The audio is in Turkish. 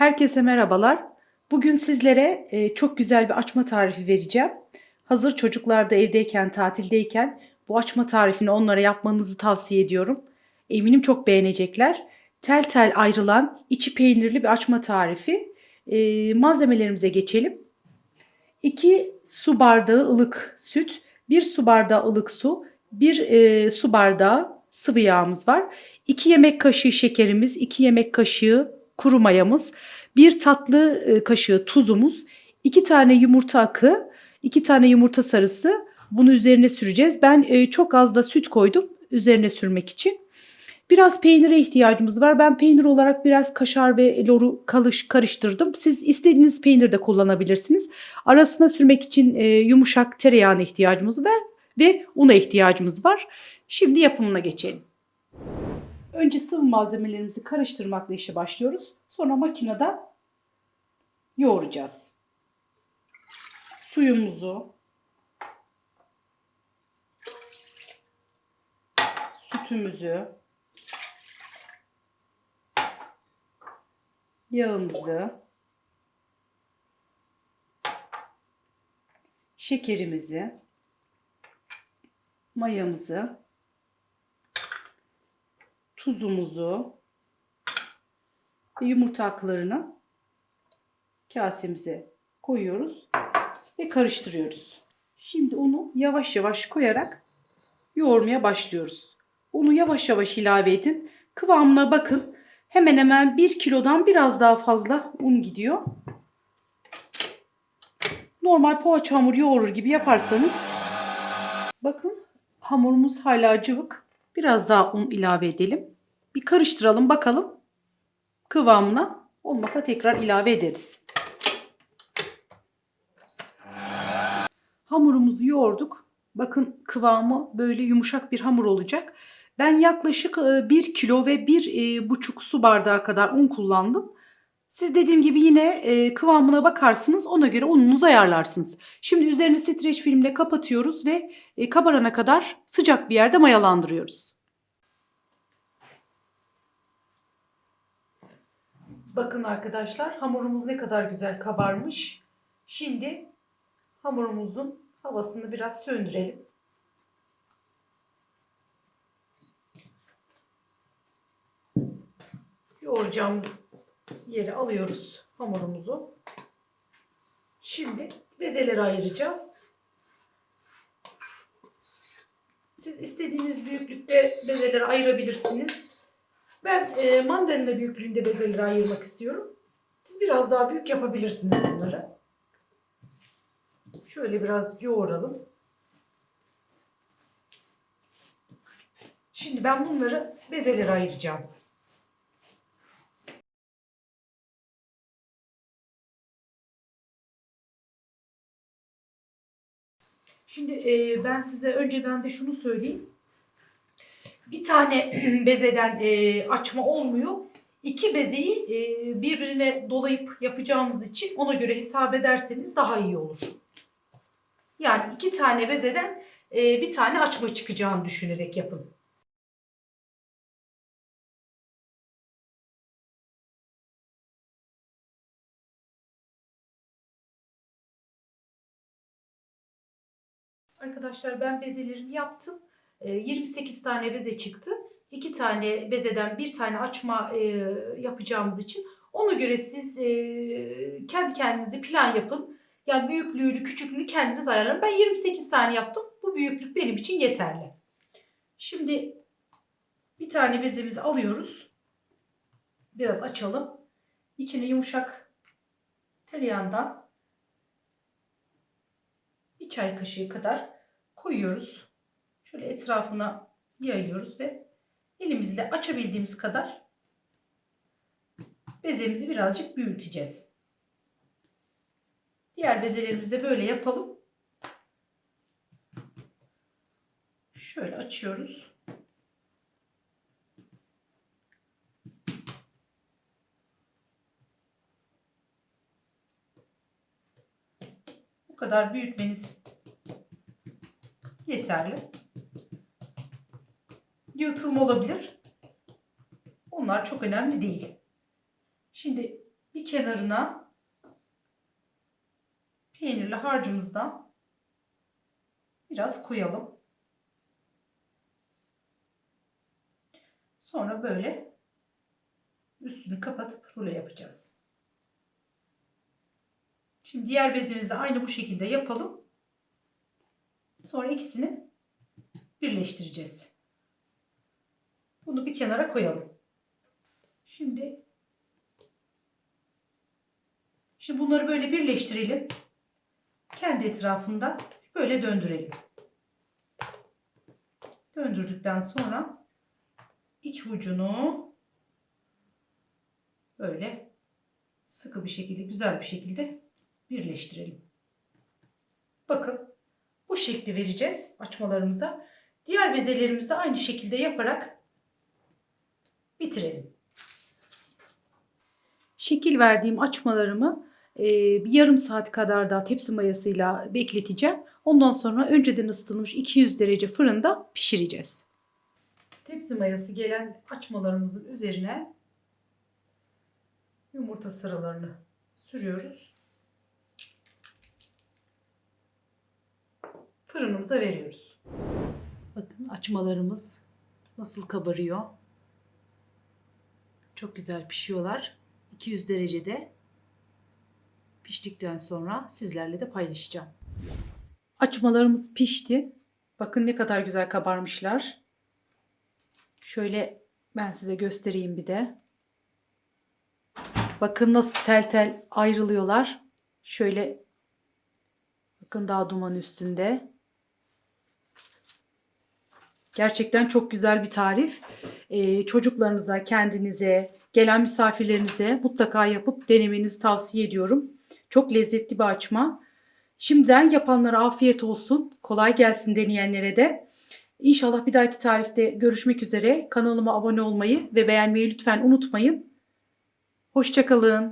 Herkese merhabalar. Bugün sizlere e, çok güzel bir açma tarifi vereceğim. Hazır çocuklar da evdeyken, tatildeyken bu açma tarifini onlara yapmanızı tavsiye ediyorum. Eminim çok beğenecekler. Tel tel ayrılan içi peynirli bir açma tarifi. E, malzemelerimize geçelim. 2 su bardağı ılık süt, 1 su bardağı ılık su, 1 su bardağı sıvı yağımız var. 2 yemek kaşığı şekerimiz, 2 yemek kaşığı kuru mayamız, 1 tatlı e, kaşığı tuzumuz, 2 tane yumurta akı, 2 tane yumurta sarısı. Bunu üzerine süreceğiz. Ben e, çok az da süt koydum üzerine sürmek için. Biraz peynire ihtiyacımız var. Ben peynir olarak biraz kaşar ve loru kalış karıştırdım. Siz istediğiniz peynir de kullanabilirsiniz. Arasına sürmek için e, yumuşak tereyağına ihtiyacımız var ve una ihtiyacımız var. Şimdi yapımına geçelim. Önce sıvı malzemelerimizi karıştırmakla işe başlıyoruz. Sonra makinede yoğuracağız. Suyumuzu, sütümüzü, yağımızı, şekerimizi, mayamızı, tuzumuzu ve yumurta aklarını kasemize koyuyoruz ve karıştırıyoruz. Şimdi unu yavaş yavaş koyarak yoğurmaya başlıyoruz. Unu yavaş yavaş ilave edin. Kıvamına bakın. Hemen hemen 1 kilodan biraz daha fazla un gidiyor. Normal poğaça hamur yoğurur gibi yaparsanız bakın hamurumuz hala cıvık. Biraz daha un ilave edelim. Bir karıştıralım bakalım kıvamına. Olmasa tekrar ilave ederiz. Hamurumuzu yoğurduk. Bakın kıvamı böyle yumuşak bir hamur olacak. Ben yaklaşık 1 kilo ve 1,5 su bardağı kadar un kullandım. Siz dediğim gibi yine kıvamına bakarsınız ona göre ununuzu ayarlarsınız. Şimdi üzerini streç filmle kapatıyoruz ve kabarana kadar sıcak bir yerde mayalandırıyoruz. Bakın arkadaşlar hamurumuz ne kadar güzel kabarmış. Şimdi hamurumuzun havasını biraz söndürelim. Yoğuracağımız yere alıyoruz hamurumuzu. Şimdi bezeleri ayıracağız. Siz istediğiniz büyüklükte bezeleri ayırabilirsiniz. Ben e, mandalina büyüklüğünde bezeleri ayırmak istiyorum. Siz biraz daha büyük yapabilirsiniz bunları. Şöyle biraz yoğuralım. Şimdi ben bunları bezelere ayıracağım. Şimdi e, ben size önceden de şunu söyleyeyim. Bir tane bezeden e, açma olmuyor. İki bezeyi e, birbirine dolayıp yapacağımız için ona göre hesap ederseniz daha iyi olur. Yani iki tane bezeden e, bir tane açma çıkacağını düşünerek yapın. Arkadaşlar ben bezelerimi yaptım. 28 tane beze çıktı. 2 tane bezeden bir tane açma yapacağımız için ona göre siz kendi kendinize plan yapın. Yani büyüklüğünü, küçüklüğünü kendiniz ayarlayın. Ben 28 tane yaptım. Bu büyüklük benim için yeterli. Şimdi bir tane bezemizi alıyoruz. Biraz açalım. İçine yumuşak tereyağından bir çay kaşığı kadar koyuyoruz. Şöyle etrafına yayıyoruz ve elimizle açabildiğimiz kadar bezemizi birazcık büyüteceğiz. Diğer bezelerimizi de böyle yapalım. Şöyle açıyoruz. Bu kadar büyütmeniz yeterli. Yırtılma olabilir. Onlar çok önemli değil. Şimdi bir kenarına peynirli harcımızdan biraz koyalım. Sonra böyle üstünü kapatıp rulo yapacağız. Şimdi diğer bezimizi de aynı bu şekilde yapalım. Sonra ikisini birleştireceğiz. Bunu bir kenara koyalım. Şimdi Şimdi bunları böyle birleştirelim. Kendi etrafında böyle döndürelim. Döndürdükten sonra iki ucunu böyle sıkı bir şekilde, güzel bir şekilde birleştirelim. Bakın bu şekli vereceğiz açmalarımıza. Diğer bezelerimizi aynı şekilde yaparak bitirelim. Şekil verdiğim açmalarımı e, bir yarım saat kadar da tepsi mayasıyla bekleteceğim. Ondan sonra önceden ısıtılmış 200 derece fırında pişireceğiz. Tepsi mayası gelen açmalarımızın üzerine yumurta sıralarını sürüyoruz. Fırınımıza veriyoruz. Bakın açmalarımız nasıl kabarıyor. Çok güzel pişiyorlar. 200 derecede piştikten sonra sizlerle de paylaşacağım. Açmalarımız pişti. Bakın ne kadar güzel kabarmışlar. Şöyle ben size göstereyim bir de. Bakın nasıl tel tel ayrılıyorlar. Şöyle bakın daha duman üstünde. Gerçekten çok güzel bir tarif. Ee, çocuklarınıza, kendinize, gelen misafirlerinize mutlaka yapıp denemenizi tavsiye ediyorum. Çok lezzetli bir açma. Şimdiden yapanlara afiyet olsun. Kolay gelsin deneyenlere de. İnşallah bir dahaki tarifte görüşmek üzere. Kanalıma abone olmayı ve beğenmeyi lütfen unutmayın. Hoşçakalın.